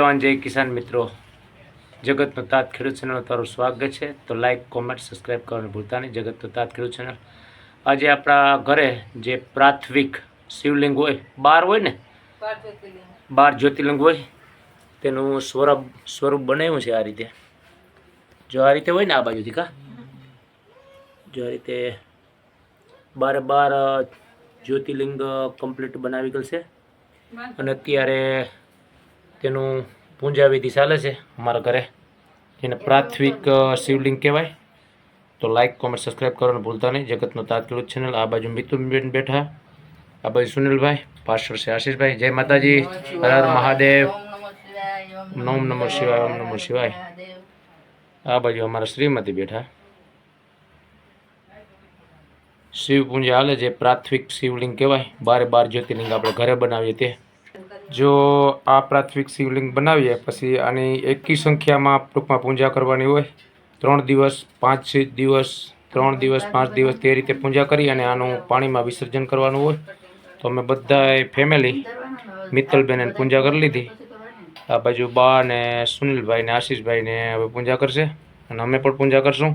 જવાન જય કિસાન મિત્રો. જગતનો તાત ખેડૂત ચેનલ તારું સ્વાગત છે. તો લાઇક કોમેન્ટ સબસ્ક્રાઈબ કરવાનું ભૂલતા નહીં. જગતનો તાત ખેડૂત ચેનલ. આજે આપણા ઘરે જે પ્રાથમિક શિવલિંગ હોય બાર હોય ને? બાર જ્યોતિર્લિંગ હોય. તેનું સ્વરૂપ સ્વરૂપ બનાવ્યું છે આ રીતે. જો આ રીતે હોય ને આ બાજુથી કા? જો આ રીતે બારે બાર જ્યોતિર્લિંગ કમ્પ્લીટ બનાવી ગયેલ છે. અને અત્યારે તેનું પૂજા વિધિ ચાલે છે અમારા ઘરે. જેને પ્રાથમિક શિવલિંગ કહેવાય. તો લાઈક કોમેન્ટ સબસ્ક્રાઈબ કરવાનું ભૂલતા નહીં. જગતનો તાત્કાલિક ચેનલ આ બાજુ મિતુબેન બેઠા. આ બાજુ સુનિલભાઈ પાસ્ટર છે આશીષભાઈ. જય માતાજી. હર મહાદેવ. નોમ નમઃ શિવાય, ઓમ નમો શિવાય. આ બાજુ અમારા શ્રીમતી બેઠા. શિવ પૂજા હાલે છે. પ્રાથમિક શિવલિંગ કહેવાય. બારે બાર જ્યોતિર્લિંગ આપણે ઘરે બનાવીએ તે. જો આ પ્રાથમિક શિવલિંગ બનાવીએ પછી આની એકી સંખ્યામાં ટૂંકમાં પૂજા કરવાની હોય, ત્રણ દિવસ, પાંચ દિવસ, ત્રણ દિવસ, પાંચ દિવસ તે રીતે પૂજા કરી અને આનું પાણીમાં વિસર્જન કરવાનું હોય, તો અમે બધાએ ફેમિલી મિત્તલબેને પૂજા કરી લીધી. આ બાજુ બા ને સુનિલભાઈ ને આશીષભાઈ હવે પૂજા કરશે અને અમે પણ પૂજા કરશું.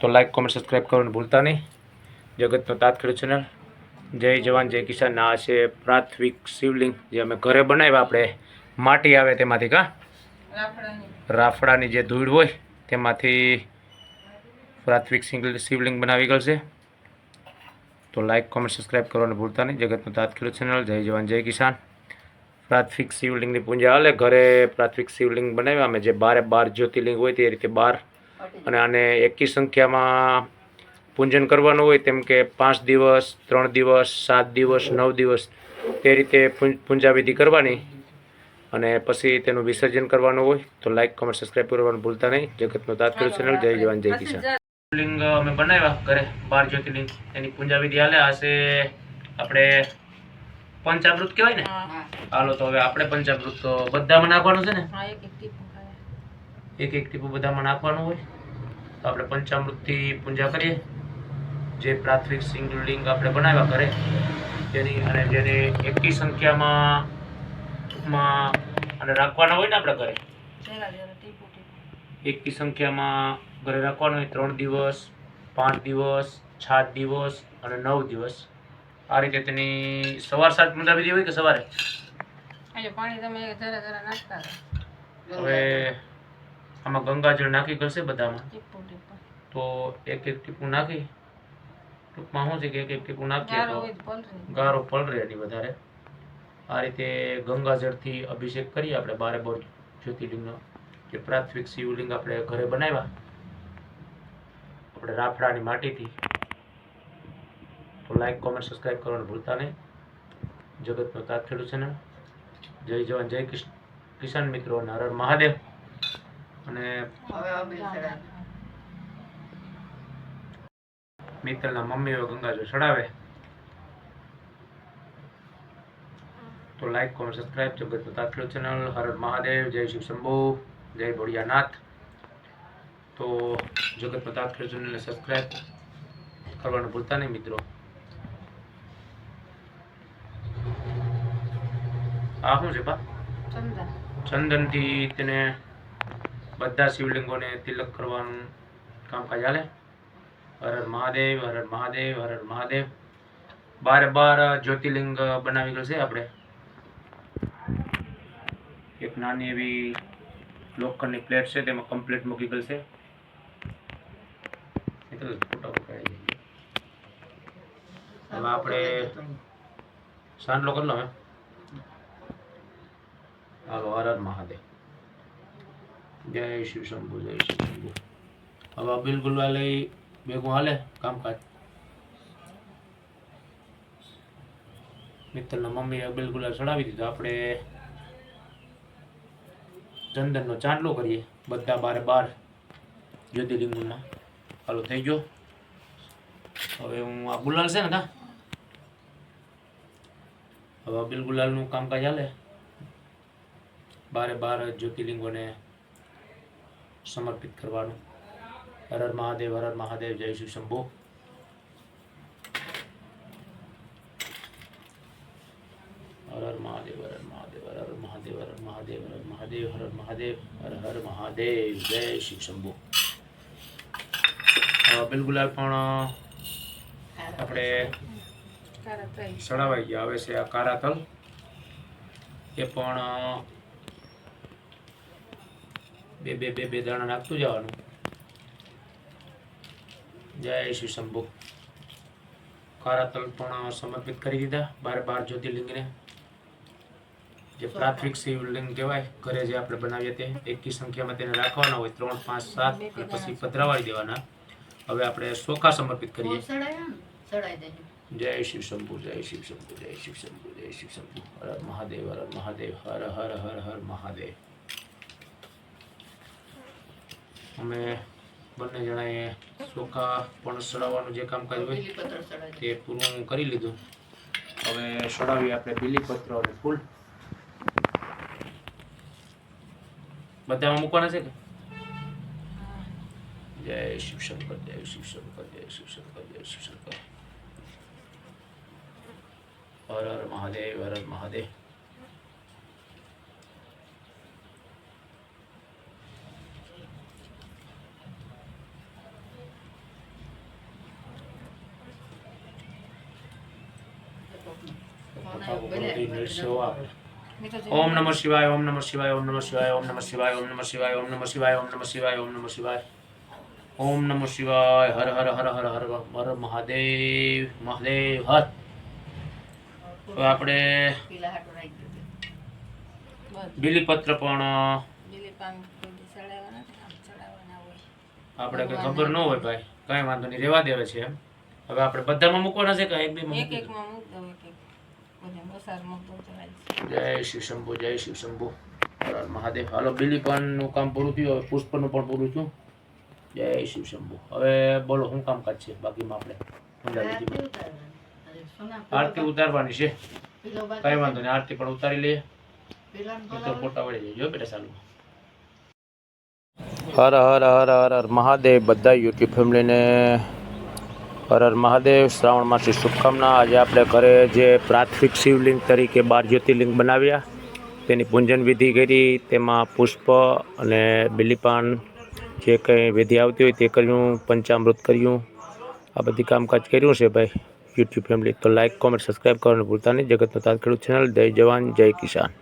તો લાઈક કોમેન્ટ સબસ્ક્રાઈબ કરવાનું ભૂલતા નહીં. જગતનો તાત ખેડૂત ચેનલ જય જવાન જય કિસાન. આ છે પ્રાથમિક શિવલિંગ જે અમે ઘરે બનાવ્યા આપણે. માટી આવે તેમાંથી કા? રાફડાની. જે ધૂળ હોય તેમાંથી પ્રાથમિક શિવલિંગ બનાવી ગયેલ છે તો લાઈક કોમેન્ટ સબસ્ક્રાઈબ કરવાનું ભૂલતા નહીં. જગતનું તાત્કાલિક ચેનલ જય જવાન જય કિસાન. પ્રાથમિક શિવલિંગની પૂજા હાલે. ઘરે પ્રાથમિક શિવલિંગ બનાવ્યા. અમે જે બારે બાર જ્યોતિર્લિંગ હોય તે રીતે બાર. અને આને એકી સંખ્યામાં પૂજન કરવાનું હોય તેમ કે પાંચ દિવસ ત્રણ દિવસ સાત દિવસ નવ દિવસ તે રીતે પૂંજાવિધિ પૂજા કરવાની અને પછી તેનું વિસર્જન કરવાનું હોય તો લાઈક કોમેન્ટ સબસ્ક્રાઈબ કરવાનું ભૂલતા નહીં. જગતનો તાત્પર્ય ચેનલ જય જવાન જય કિસાન. લિંગ અમે બનાવ્યા ઘરે બાર જ્યોતિર્લિંગ. એની પૂંજાવિધિ હાલે હશે આપણે પંચામૃત કહેવાય ને? હાલો તો હવે આપણે પંચામૃત તો બધામાં નાખવાનું છે ને? એક એક ટીપું બધામાં નાખવાનું હોય. તો આપણે પંચામૃતથી પૂજા કરીએ. જે પ્રાથમિક શિવલિંગ આપણે બનાવ્યા કરે તેની અને જેની એકી સંખ્યામાં ટૂંકમાં અને રાખવાના હોય ને આપણે ઘરે. એકી સંખ્યામાં ઘરે રાખવાનો હોય ત્રણ દિવસ પાંચ દિવસ સાત દિવસ અને નવ દિવસ. આ રીતે તેની સવાર સાત પૂજા બીજી હોય કે સવારે? પાણી તમે જરા જરા નાખતા હવે આમાં ગંગાજળ નાખી કરશે બધામાં. તો એક એક ટીપું નાખી ટૂંકમાં શું છે કે એક એક ટીપું નાખીએ તો ગારો પલરે એની વધારે. આ રીતે ગંગાજળથી અભિષેક કરીએ આપણે બારે બોર જ્યોતિર્લિંગનો જે પ્રાથમિક શિવલિંગ આપણે ઘરે બનાવ્યા. આપણે રાફડાની માટીથી. તો લાઈક કોમેન્ટ સબસ્ક્રાઈબ કરવાનું ભૂલતા નહીં. જગતનો તાત ખેડૂત ને. જય જવાન જય કિશન મિત્રો અને હર મહાદેવ અને મિત્રના મમ્મીઓ ગંગાજળ ચડાવે. તો લાઈક કોમેન્ટ સબસ્ક્રાઇબ જગત તાત્કાલિક ચેનલ હર મહાદેવ જય શિવ શંભુ જય ભોળિયાનાથ. તો જગત તાત્કાલિક ચેનલને સબસ્ક્રાઇબ કરવાનું ભૂલતા નહીં મિત્રો. આ શું છે બા? ચંદન. ચંદનથી તેને બધા શિવલિંગોને તિલક કરવાનું કામકાજ ચાલે હર મહાદેવ હર મહાદેવ હર મહાદેવ. બારે, બાર જ્યોતિર્લિંગ બનાવી ગયું છે આપણે. એક નાની એવી લોખંડની પ્લેટ છે, તેમાં કમ્પ્લીટ મૂકી ગયેલ છે. ફોટા પકડાઈ હવે આપણે સાંડલો કરી લો હે હાલો હર મહાદેવ. જય શિવ શંભુ, જય શિવ શંભુ. હવે બિલકુલ વાલે ભેગું હાલે, કામકાજ. મિત્રના મમ્મીએ બિલકુલ ચડાવી દીધો. આપણે ચંદનનો ચાંદલો કરીએ, બધા બારે બાર જ્યોતિર્લિંગમાં. હાલો, થઈ ગયો. હવે હું આ ગુલાલ છે ને કા? હવે આ બિલ ગુલાલનું કામકાજ હાલે. બારે બાર જ્યોતિર્લિંગોને સમર્પિત કરવાનું. હર હર મહાદેવ હર હર મહાદેવ, જય શિવ શંભુ. હર હર મહાદેવ હર હર મહાદેવ હર હર મહાદેવ હર મહાદેવ હર મહાદેવ હર હર મહાદેવ હર હર મહાદેવ, જય શિવ શંભુ. બિલગુલાલ પણ આપણે તારા સડાવાઈ ગયા. આવે છે આ કારા તલ એ પણ બે બે બે બે દાણા નાખતું જવાનું. જય શ્રી શંભુ. કારા તલપણ સમર્પિત કરી દીધા. બાર બાર જ્યોતિર્લિંગને જે પ્રાથમિક શિવલિંગ કહેવાય ઘરે જે આપણે બનાવીએ તે એકી સંખ્યામાં તેને રાખવાના હોય. ત્રણ પાંચ સાત અને પછી પધરાવાળી દેવાના. હવે આપણે સોખા સમર્પિત કરીએ. જય શિવ શંભુ જય શિવ શંભુ જય શિવ શંભુ જય શિવ શંભુ. હર મહાદેવ હર મહાદેવ હર હર હર હર મહાદેવ. અમે બંને જણાએ ચોખા પણ સડાવવાનું જે કામકાજ હોય તે પૂરું કરી લીધું. હવે સડાવીએ આપણે બીલીપત્ર અને ફૂલ. બધામાં મૂકવાના છે કે? જય શિવશંકર જય શિવશંકર જય શિવશંકર જય શિવશંકર હર હર મહાદેવ હર હર મહાદેવ. ઓમ નમઃ શિવાય ઓમ નમઃ શિવાય ઓમ નમઃ શિવાય ઓમ નમઃ શિવાય ઓમ નમઃ શિવાય ઓમ નમઃ શિવાય ઓમ નમઃ શિવાય ઓમ નમઃ શિવાય ઓમ નમઃ શિવાય હર હર હર હર હર હર મહાદેવ મહાદેવ હર તો આપણે બિલીપત્ર બીલીપત્ર પણ આપણે કઈ ખબર ન હોય ભાઈ. કઈ વાંધો નહીં રેવા દેવે છે એમ. હવે આપણે બધામાં મૂકવાના છે કે એક બે એક એકમાં મૂક દો એક એક. જય શિવ શંભુ જય શિવ શંભુ મહાદેવ હાલો મહાદેવ હાલો નું કામ પૂરું થયું હવે પુષ્પનું પણ પૂરું થયું જય શિવ શંભુ હવે બોલો શું કામકાજ છે બાકીમાં આપણે આરતી ઉતારવાની છે કઈ વાંધો નહીં આરતી પણ ઉતારી લઈએ તો ફોટા વળી જાય જો બેટા ચાલુ હર હર હર હર હર મહાદેવ બધા યુટ્યુબ ફેમિલીને હર હર મહાદેવ, શ્રાવણ માસની શુભકામના. આજે આપણે ઘરે જે પ્રાથમિક શિવલિંગ તરીકે બાર જ્યોતિર્લિંગ બનાવ્યા, તેની પૂજન વિધિ કરી, તેમાં પુષ્પ અને બિલીપાન જે કંઈ વિધિ આવતી હોય તે કર્યું, પંચામૃત કર્યું. આ બધી કામકાજ કર્યું છે ભાઈ. યુટ્યુબ ફેમિલી તો લાઇક કોમેન્ટ સબસ્ક્રાઈબ કરવાનું ભૂલતા નહીં. જગતનો તાત ખેડૂત ચેનલ જય જવાન, જય કિસાન.